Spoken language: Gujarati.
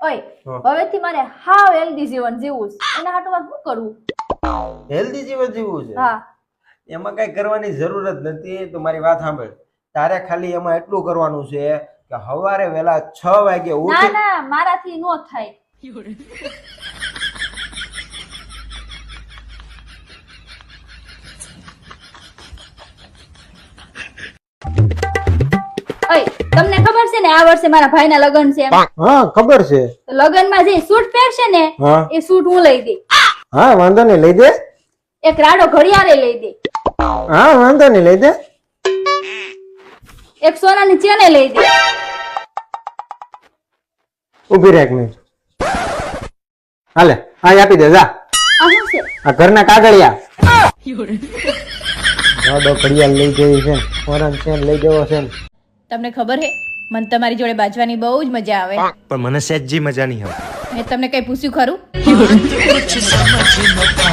ઓય હવેથી મારે હાવ હેલ્ધી જીવન જીવવું છે. એના હાટુ મારે શું કરવું? હેલ્ધી જીવન જીવવું છે? હા. એમાં કઈ કરવાની જરૂર જ નથી તો મારી વાત સાંભળ. તારે ખાલી એમાં એટલું કરવાનું છે કે સવારે વેલા છ વાગે ના ઉઠી ના મારાથી નો થાય. તમને ખબર છે ને આ વર્ષે મારા ભાઈના લગ્ન છે હા ખબર છે. લગ્નમાં જે સૂટ પહેરશે ને એ સૂટ હું લઈ દઈ હા વાંધો નહીં લઈ દે. એક રાડો ઘડિયાળે લઈ દે. હા વાંધો નહીં લઈ દે. એક સોનાની ચેને લઈ દે. ઊભી રહે એક મિનિટ. હાલે હા આપી દે જા. આ શું છે? આ ઘરના કાગળિયા. રાડો ઘડિયાળ લઈ જવી છે. ફોરન છે લઈ જવો છે તમને ખબર હે? મને તમારી જોડે બાજવાની બહુ જ મજા આવે. પણ મને સહેજી મજા નહીં આવે મેં તમને કઈ પૂછ્યું ખરું?